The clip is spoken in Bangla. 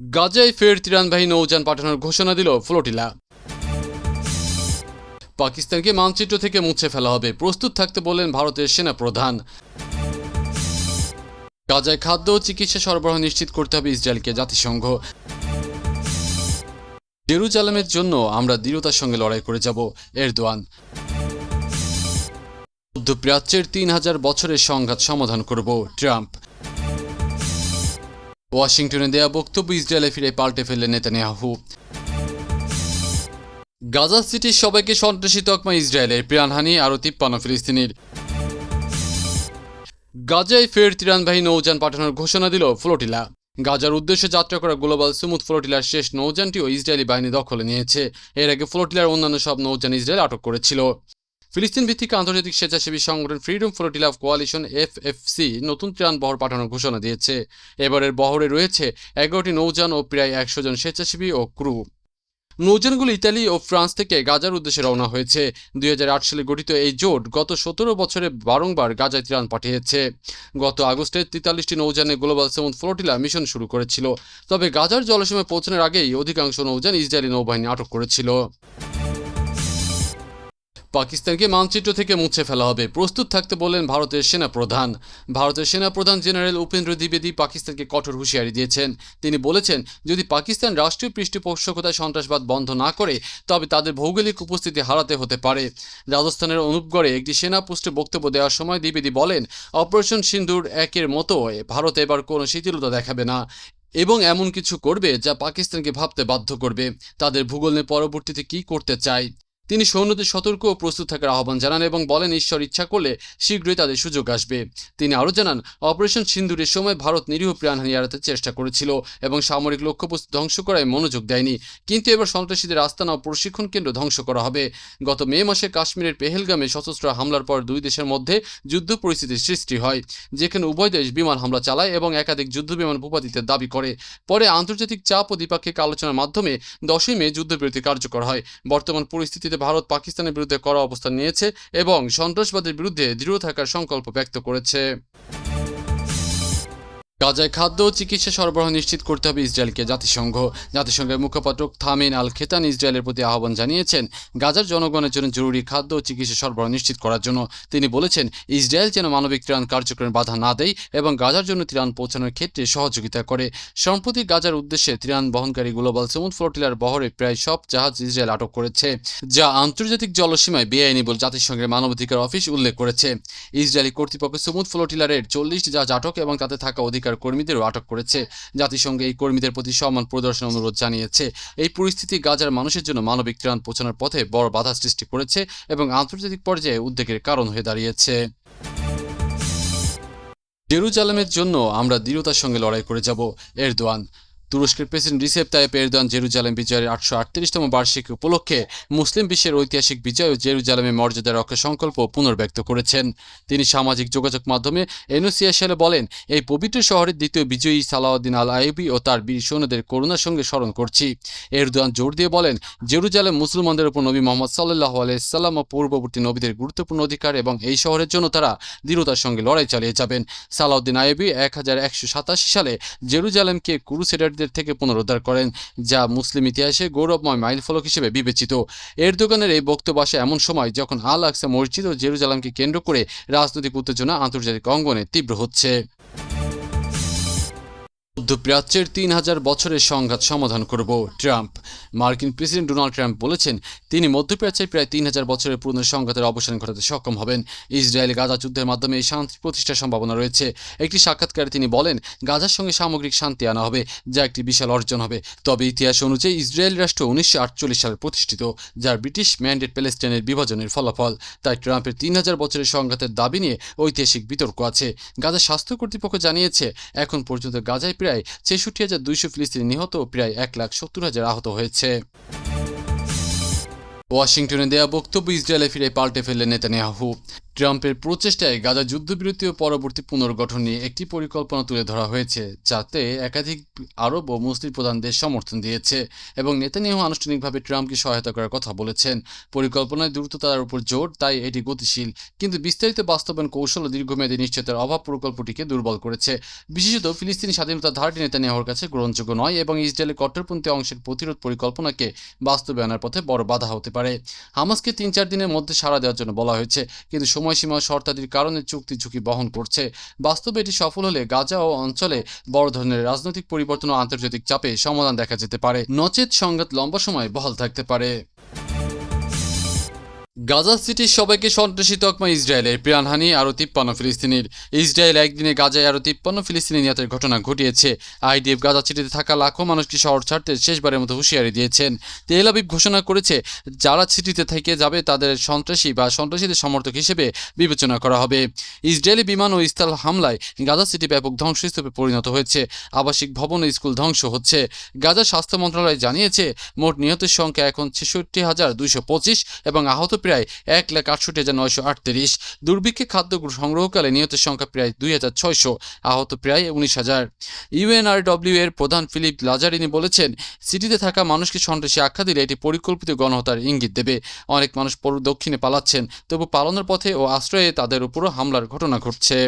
গাজায় ফের ত্রিরানবাহী নৌযান পাঠানোর ঘোষণা দিল ফ্লোটিলা পাকিস্তানকে মানচিত্র থেকে মুছে ফেলা হবে, প্রস্তুত থাকতে বললেন ভারতের সেনা প্রধান গাজায় খাদ্য ও চিকিৎসা সরবরাহ নিশ্চিত করতে হবে ইসরায়েলকে জাতিসংঘ। জেরুজালেমের জন্য আমরা দৃঢ়তার সঙ্গে লড়াই করে যাব, এরদোয়ান। মধ্যপ্রাচ্যের তিন হাজার বছরের সংঘাত সমাধান করব ট্রাম্প। ওয়াশিংটনে দেয়া বক্তব্য ইসরায়েলে ফিরে পাল্টে ফেললেন নেতানিয়াহু। গাজা সিটির সবাইকে সন্ত্রাসী তকমা ইসরায়েলের প্রাণহানি, আরও তিপ্পান্ন ফিলিস্তিনির। গাজায় ফের ত্রিরানবাহী নৌযান পাঠানোর ঘোষণা দিল ফ্লোটিলা গাজার উদ্দেশ্যে যাত্রা করা গ্লোবাল সুমুদ ফ্লোটিলার শেষ নৌযানটিও ইসরায়েলি বাহিনী দখলে নিয়েছে। এর আগে ফ্লোটিলার অন্যান্য সব নৌযান ইসরায়েল আটক করেছিল। ফিলিস্তিন ভিত্তিক আন্তর্জাতিক স্বেচ্ছাসেবী সংগঠন freedom flotilla of coalition FFC নতুন ত্রাণ বহর পাঠানোর ঘোষণা দিয়েছে। এবারের বহরে রয়েছে এগারোটি নৌযান ও প্রায় একশো জন স্বেচ্ছাসেবী ও ক্রু। নৌযানগুলো ইতালি ও ফ্রান্স থেকে গাজার উদ্দেশ্যে রওনা হয়েছে। দুই হাজার আট সালে গঠিত এই জোট গত সতেরো বছরে বারংবার গাজায় ত্রাণ পাঠিয়েছে। গত আগস্টে তেতাল্লিশটি নৌযানে গ্লোবাল সেমন ফ্লোটিলা মিশন শুরু করেছিল। তবে গাজার জলসীমে পৌঁছানোর আগেই অধিকাংশ নৌযান ইসরায়েলি নৌবাহিনী আটক করেছিল। পাকিস্তানকে মানচিত্র থেকে মুছে ফেলা হবে। প্রস্তুত থাকতে বললেন ভারতের সেনা প্রধান ভারতের সেনা প্রধান জেনারেল উপেন্দ্র দ্বিবেদী পাকিস্তানকে কঠোর হুঁশিয়ারি দিয়েছেন। তিনি বলেছেন, যদি পাকিস্তান রাষ্ট্রীয় পৃষ্ঠপোষকতায় সন্ত্রাসবাদ বন্ধ না করে, তবে তাদের ভৌগোলিক উপস্থিতি হারাতে হতে পারে। রাজস্থানের অনুপগড়ে একটি সেনা পোস্টে বক্তব্য দেওয়ার সময় দ্বিবেদী বলেন, অপারেশন সিন্দুর একের মতো ভারত এবার কোনো শিথিলতা দেখাবে না এবং এমন কিছু করবে যা পাকিস্তানকে ভাবতে বাধ্য করবে। তাদের ভূগোল নিয়ে পরবর্তীতে কী করতে চায়? তিনি সৈন্যদের সতর্ক ও প্রস্তুত থাকার আহ্বান জানান এবং বলেন, ঈশ্বর ইচ্ছা করলে শীঘ্রই তাদের সুযোগ আসবে। তিনি আরও জানান, অপারেশন সিন্দুরের সময় ভারত নিরীহ প্রাণহানি এড়াতে চেষ্টা করেছিল এবং সামরিক লক্ষ্যবস্তু ধ্বংস করায় মনোযোগ দেয়নি। কিন্তু এবার সন্ত্রাসীদের আস্তানা ও প্রশিক্ষণ কেন্দ্র ধ্বংস করা হবে। গত মে মাসে কাশ্মীরের পেহেলগামে সশস্ত্র হামলার পর দুই দেশের মধ্যে যুদ্ধ পরিস্থিতির সৃষ্টি হয়, যেখানে উভয় দেশ বিমান হামলা চালায় এবং একাধিক যুদ্ধ বিমান ভূপাতিতে দাবি করে। পরে আন্তর্জাতিক চাপ ও দ্বিপাক্ষিক আলোচনার মাধ্যমে দশই মে যুদ্ধবিরতি কার্যকর হয়। বর্তমান পরিস্থিতিতে ভারত পাকিস্তানের বিরুদ্ধে কড়া অবস্থান নিয়েছে এবং সন্ত্রাসবাদের বিরুদ্ধে দৃঢ় থাকার সংকল্প ব্যক্ত করেছে। গাজায় খাদ্য ও চিকিৎসা সরবরাহ নিশ্চিত করতে হবে ইসরায়েলকে জাতিসংঘ। জাতিসংঘের মুখপাত্র থামিন আল খেতান ইসরায়েলের প্রতি আহ্বান জানিয়েছেন, গাজার জনগণের জন্য জরুরি খাদ্য ও চিকিৎসা সরবরাহ নিশ্চিত করার জন্য। তিনি বলেছেন, ইসরায়েল যেন মানবিক ত্রাণ কার্যক্রমে বাধা না দেয় এবং গাজার জন্য ত্রাণ পৌঁছানোর ক্ষেত্রে সহযোগিতা করে। সম্প্রতি গাজার উদ্দেশ্যে ত্রাণ বহনকারী গ্লোবাল সেমুন ফ্লোটিলার বহরে প্রায় সব জাহাজ ইসরায়েল আটক করেছে, যা আন্তর্জাতিক জলসীমায় বেআইনি বলে জাতিসংঘের মানবাধিকার অফিস উল্লেখ করেছে। ইসরায়েলি কর্তৃপক্ষ সমুদ ফ্লোটিলারের চল্লিশটি জাহাজ আটক এবং তাতে থাকা অধিকার কর্মীদেরও আটক করেছে। জাতিসংঘ এই কর্মীদের প্রতি সম্মান প্রদর্শন অনুরোধ জানিয়েছে। এই পরিস্থিতি গাজার মানুষের জন্য মানবিক ত্রাণ পৌঁছানোর পথে বড় বাধা সৃষ্টি করেছে এবং আন্তর্জাতিক পর্যায়ে উদ্বেগের কারণ হয়ে দাঁড়িয়েছে। জেরুজালেমের জন্য আমরা দৃঢ়তার সঙ্গে লড়াই করে যাব। এরদোয়ান তুরস্কের president Recep Tayyip Erdogan Jerusalem বিজয়ের আটশো আটত্রিশতম বার্ষিকী উপলক্ষে মুসলিম বিশ্বের ঐতিহাসিক বিজয় ও জেরুজালেমের মর্যাদা রক্ষা সংকল্প পুনর্ব্যক্ত করেছেন। তিনি সামাজিক যোগাযোগ মাধ্যমে এনোসিয়াশালে বলেন, এই পবিত্র শহরের দ্বিতীয় বিজয়ী সালাউদ্দিন আল আইবি ও তার বীর সৈন্যদের করুণার সঙ্গে স্মরণ করছি। এরদোয়ান জোর দিয়ে বলেন, জেরুজালেম মুসলমানদের উপর নবী মোহাম্মদ সাল্লাহ আলাইসাল্লাম ও পূর্ববর্তী নবীদের গুরুত্বপূর্ণ অধিকার এবং এই শহরের জন্য তারা দৃঢ়তার সঙ্গে লড়াই চালিয়ে যাবেন। সালাউদ্দিন আইবি এক হাজার একশো সাতাশি সালে জেরুজালেমকে ক্রুসেডারদের থেকে পুনরুদ্ধার করেন, যা মুসলিম ইতিহাসে গৌরবময় মাইলফলক হিসেবে বিবেচিত। এর দোকানের এই বক্তব্য আসে এমন সময় যখন আল আকসা মসজিদ ও জেরুজালামকে কেন্দ্র করে রাজনৈতিক উত্তেজনা আন্তর্জাতিক অঙ্গনে তীব্র হচ্ছে। মধ্যপ্রাচ্যের তিন হাজার বছরের সংঘাত সমাধান করব ট্রাম্প। মার্কিন প্রেসিডেন্ট ডোনাল্ড ট্রাম্প বলেছেন, তিনি মধ্যপ্রাচ্যের প্রায় তিন হাজার বছরের পুরনো সংঘাতের অবসান ঘটাতে সক্ষম হবেন। ইসরায়েল গাজা যুদ্ধের মাধ্যমে এই শান্তি প্রতিষ্ঠার সম্ভাবনা রয়েছে। একটি সাক্ষাৎকারে তিনি বলেন, গাজার সঙ্গে সামগ্রিক শান্তি আনা হবে, যা একটি বিশাল অর্জন হবে। তবে ইতিহাস অনুযায়ী ইসরায়েল রাষ্ট্র উনিশশো আটচল্লিশ সালে প্রতিষ্ঠিত যার ব্রিটিশ ম্যান্ডেট প্যালেস্টাইনের বিভাজনের ফলাফল। তাই ট্রাম্পের তিন হাজার বছরের সংঘাতের দাবি নিয়ে ঐতিহাসিক বিতর্ক আছে। গাজা স্বাস্থ্য কর্তৃপক্ষ জানিয়েছে, এখন পর্যন্ত গাজায় প্রায় ছেষট্টি হাজার দুইশো ফিলিস্তিনি নিহত ও প্রায় এক লাখ সত্তর হাজার আহত হয়েছে। ওয়াশিংটনে দেয়া বক্তব্য ইসরায়েলে ফিরে পাল্টে ফেললেন নেতানিয়াহু। ট্রাম্পের প্রচেষ্টায় গাজা যুদ্ধবিরতি ও পরবর্তী পুনর্গঠন নিয়ে একটি পরিকল্পনা তুলে ধরা হয়েছে, যাতে একাধিক আরব ও মুসলিম প্রধান দেশ সমর্থন দিয়েছে এবং নেতানিয়াহু আনুষ্ঠানিকভাবে ট্রাম্পকে সহায়তা করার কথা বলেছেন। পরিকল্পনায় দ্রুততার উপর জোর, তাই এটি গতিশীল। কিন্তু বিস্তারিত বাস্তবায়ন কৌশল ও দীর্ঘমেয়াদী নিশ্চয়তার অভাব প্রকল্পটিকে দুর্বল করেছে। বিশেষত ফিলিস্তিনি স্বাধীনতা ধারটি নেতানিয়াহুর কাছে গ্রহণযোগ্য নয় এবং ইসরায়েলের কট্টরপন্থী অংশের প্রতিরোধ পরিকল্পনাকে বাস্তবায়নের পথে বড় বাধা হতে পারে। হামাসকে তিন চার দিনের মধ্যে সাড়া দেওয়ার জন্য বলা হয়েছে, কিন্তু সময়সীমা শর্তাদির কারণে চুক্তি ঝুঁকি বহন করছে। বাস্তবে এটি সফল হলে গাজা ও অঞ্চলে বড় ধরনের রাজনৈতিক পরিবর্তন ও আন্তর্জাতিক চাপে সমাধান দেখা যেতে পারে। নচেত সংঘাত লম্বা সময় বহাল থাকতে পারে। গাজা সিটির সবাইকে সন্ত্রাসী তকমা ইসরায়েলের প্রাণহানি, আরও তিপ্পান্ন ফিলিস্তিনির। ইসরায়েল একদিনে গাজায় আরও তিপ্পান্ন ফিলিস্তিনি নিহতের ঘটনা ঘটিয়েছে। আইডিএফ গাজা সিটিতে থাকা লাখো মানুষকে শহর ছাড়তে শেষবারের মতো হুঁশিয়ারি দিয়েছেন। তেল আবিব ঘোষণা করেছে, যারা সিটিতে থেকে যাবে তাদের সন্ত্রাসী বা সন্ত্রাসীদের সমর্থক হিসেবে বিবেচনা করা হবে। ইসরায়েলি বিমান ও স্থল হামলায় গাজা সিটি ব্যাপক ধ্বংসস্তূপে পরিণত হয়েছে। আবাসিক ভবন ও স্কুল ধ্বংস হচ্ছে। গাজা স্বাস্থ্য মন্ত্রণালয় জানিয়েছে, মোট নিহতের সংখ্যা এখন ছেষট্টি হাজার দুইশো পঁচিশ এবং আহত প্রায় এক লাখ আটষট্টি হাজার নয়শো আটত্রিশ। দুর্ভিক্ষে খাদ্য সংগ্রহকালে নিহতের সংখ্যা প্রায় দুই হাজার ছয়শো, আহত প্রায় উনিশ হাজার। ইউএনআরডব্লিউ এর প্রধান ফিলিপ লাজারিনি বলেছেন, সিটিতে থাকা মানুষকে সন্ত্রাসী আখ্যা দিলে এটি পরিকল্পিত গণহত্যার ইঙ্গিত দেবে। অনেক মানুষ দক্ষিণে পালাচ্ছেন, তবু পালানোর পথে ও আশ্রয়ে তাদের উপরও হামলার ঘটনা ঘটছে।